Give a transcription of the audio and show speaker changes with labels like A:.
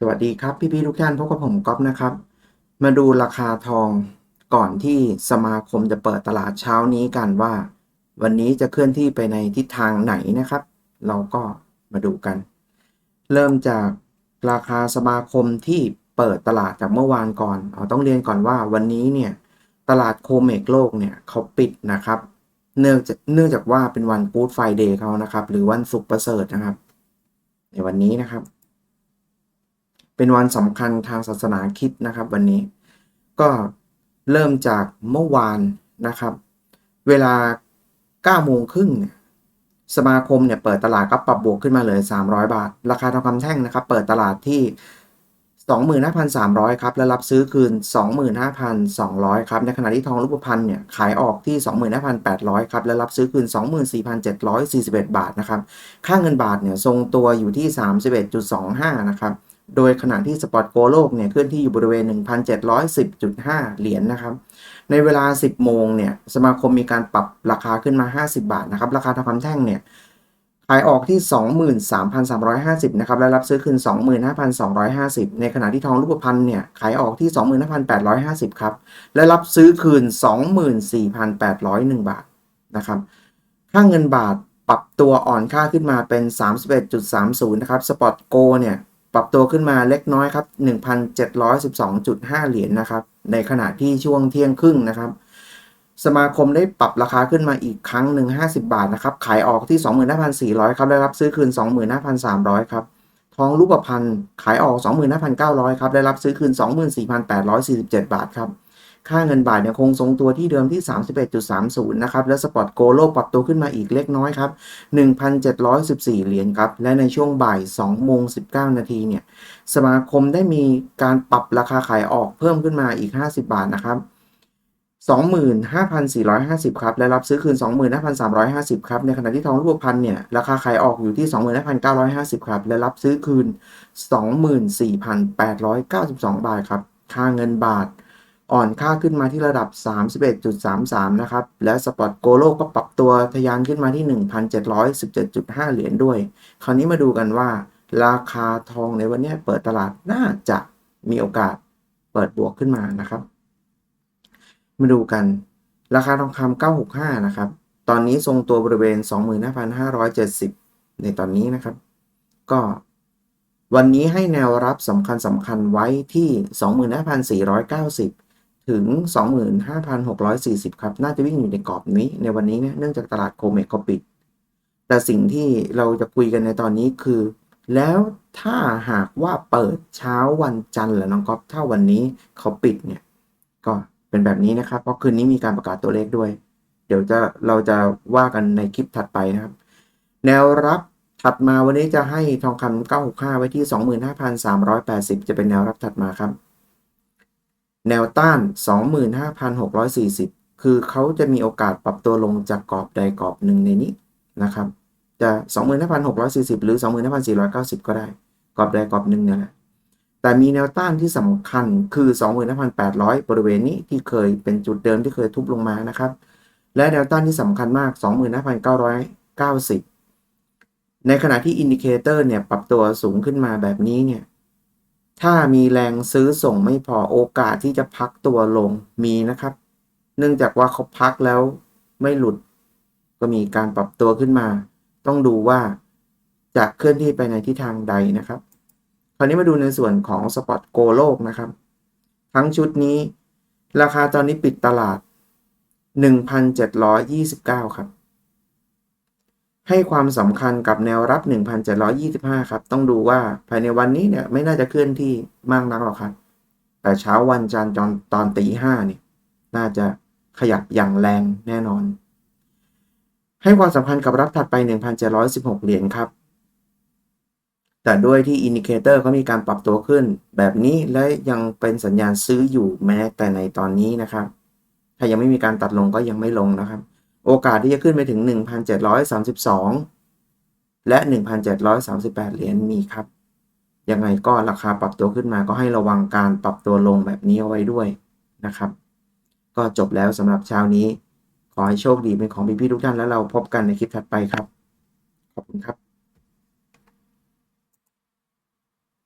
A: สวัสดีครับพี่ๆทุกท่านพบกับผมก๊อฟนะครับ มาดูราคาทองก่อนที่สมาคมจะเปิดตลาดเช้านี้กันว่า วันนี้จะเคลื่อนที่ไปในทิศทางไหนนะครับ เราก็มาดูกัน เริ่มจากราคาสมาคมที่เปิดตลาดจากเมื่อวานก่อนเอาต้องเรียนก่อนว่าวันนี้เนี่ยตลาดโคเมกโลกเนี่ยเขาปิดนะครับ เนื่องจากเนื่องจากว่าเป็นวันกู๊ดไฟเดย์เขานะครับ หรือวันศุกร์ประเสริฐนะครับ ในวันนี้นะครับ เป็นวันสำคัญทางศาสนาคิดนะครับวันนี้ ก็เริ่มจากเมื่อวานนะครับ เวลา9โมงครึ่งสมาคมเนี่ยเปิดตลาดก็ปรับบวกขึ้นมาเลย 300 บาท ราคาทองคำแท่งนะครับ เปิดตลาดที่ 25,300 ครับ และรับซื้อคืน 25,200 ครับ ในขณะที่ทองรูปพรรณเนี่ยขายออกที่ 25,800 ครับ และรับซื้อคืน 24,741 บาทนะครับ ค่าเงินบาทเนี่ยทรงตัวอยู่ที่ 31.25 นะครับ โดยขณะที่สปอตโกโลกเนี่ยเคลื่อนที่อยู่บริเวณ 1,710.5 เหรียญนนะครับ ในเวลา 10 โมงเนี่ยสมาคมมีการปรับราคาขึ้นมา 50 บาทนะครับ ราคาทองคำแท่งเนี่ยขายออกที่ 23,350 นะครับ และรับซื้อคืน 25,250 ในขณะที่ทองรูปพรรณเนี่ย ขายออกที่ 25,850 ครับ และรับซื้อคืน 24,801 บาทนะครับ ค่าเงินบาทปรับตัวอ่อนค่าขึ้นมาเป็น 31.30 นะครับ สปอตโกเนี่ย ปรับตัวขึ้นมาเล็กน้อยครับ 1,712.5 เหรียญนะครับ ในขณะที่ช่วงเที่ยงครึ่งนะครับ สมาคมได้ปรับราคาขึ้นมาอีกครั้งหนึ่ง50 บาทนะครับ ขายออกที่ 25,400 ครับได้รับซื้อคืน 25,300 ครับ ทองรูปพรรณขายออก 25,900 ครับได้รับซื้อคืน 24,847 บาทครับ ค่าเงินบาทยังคงทรงตัวที่เดิมที่ 31.30 นะครับ และสปอตโกโลปรับตัวขึ้นมาอีกเล็กน้อยครับ 1,714 เหรียญครับ และในช่วงบ่าย2โมง19 นาทีเนี่ย สมาคมได้มีการปรับราคาขายออกเพิ่มขึ้นมาอีก 50 บาทนะครับ25,450 ครับ และรับซื้อคืน 25,350 ครับ ในขณะที่ทองรูปพรรณเนี่ย ราคาขายออกอยู่ที่ 25,950 ครับ และรับซื้อคืน 24,892 บาทครับ ค่าเงินบาท อ่อนค่าขึ้นมาที่ระดับ 31.33 นะครับ และสปอตโกโลก็ปรับตัวทะยานขึ้นมาที่ 1,717.5 เหรียญด้วย คราวนี้มาดูกันว่า ราคาทองในวันนี้เปิดตลาดน่าจะมีโอกาสเปิดบวกขึ้นมานะครับ มาดูกัน ราคาทองคำ965 นะครับ ตอนนี้ทรงตัวบริเวณ 25,570 ในตอนนี้นะครับ ก็วันนี้ให้แนวรับสำคัญสำคัญไว้ที่ 25,490 ถึง 25,640 ครับ น่าจะวิ่งอยู่ในกรอบนี้ในวันนี้เนี่ยเนื่องจากตลาดโคเมกเขาปิด แต่สิ่งที่เราจะคุยกันในตอนนี้คือ แล้วถ้าหากว่าเปิดเช้าวันจันทร์หรือน้องก๊อฟถ้าวันนี้เขาปิดเนี่ย ก็เป็นแบบนี้นะครับ เพราะคืนนี้มีการประกาศตัวเลขด้วย เดี๋ยวจะเราจะว่ากันในคลิปถัดไปนะครับ แนวรับถัดมาวันนี้จะให้ทองคำ965 ไว้ที่ 25,380 จะเป็นแนวรับถัดมาครับ แนวต้าน 25,640 คือเขาจะมีโอกาสปรับตัวลงจากกรอบใดกรอบหนึ่งในนี้นะครับ จะ 25,640 หรือ 25,490 ก็ได้ กรอบใดกรอบหนึ่งเนี่ยแหละ แต่มีแนวต้านที่สำคัญคือ 25,800 บริเวณนี้ที่เคยเป็นจุดเดิมที่เคยทุบลงมานะครับ และแนวต้านที่สำคัญมาก 25,990 ในขณะที่อินดิเคเตอร์เนี่ยปรับตัวสูงขึ้นมาแบบนี้เนี่ย ถ้ามีแรงซื้อส่งไม่พอโอกาสที่จะพักตัวลงมีนะครับ เนื่องจากว่าเขาพักแล้วไม่หลุด ก็มีการปรับตัวขึ้นมา ต้องดูว่าจะเคลื่อนที่ไปในทิศทางใดนะครับ คราวนี้มาดูในส่วนของสปอตโกโลกนะครับ ทั้งชุดนี้ ราคาตอนนี้ปิดตลาด 1,729 ครับ ให้ความสำคัญกับแนวรับ 1,725 ครับ ต้องดูว่าภายในวันนี้เนี่ยไม่น่าจะเคลื่อนที่มากนักหรอกครับ แต่เช้าวันจันทร์ตอนตอนตีห้าเนี่ยน่าจะขยับอย่างแรงแน่นอน ให้ความสำคัญกับรับถัดไป 1,716 เหรียญครับ แต่ด้วยที่อินดิเคเตอร์เขามีการปรับตัวขึ้น แบบนี้และยังเป็นสัญญาณซื้ออยู่แม้แต่ในตอนนี้นะครับ ถ้ายังไม่มีการตัดลงก็ยังไม่ลงนะครับ โอกาสที่จะขึ้นไปถึง 1,732 และ 1,738 เหรียญมีครับ ยังไงก็ราคาปรับตัวขึ้นมาก็ให้ระวังการปรับตัวลงแบบนี้เอาไว้ด้วยนะครับ ก็จบแล้วสำหรับเช้านี้ ขอให้โชคดีเป็นของพี่ๆทุกท่านแล้วเราพบกันในคลิปถัดไปครับ ขอบคุณครับ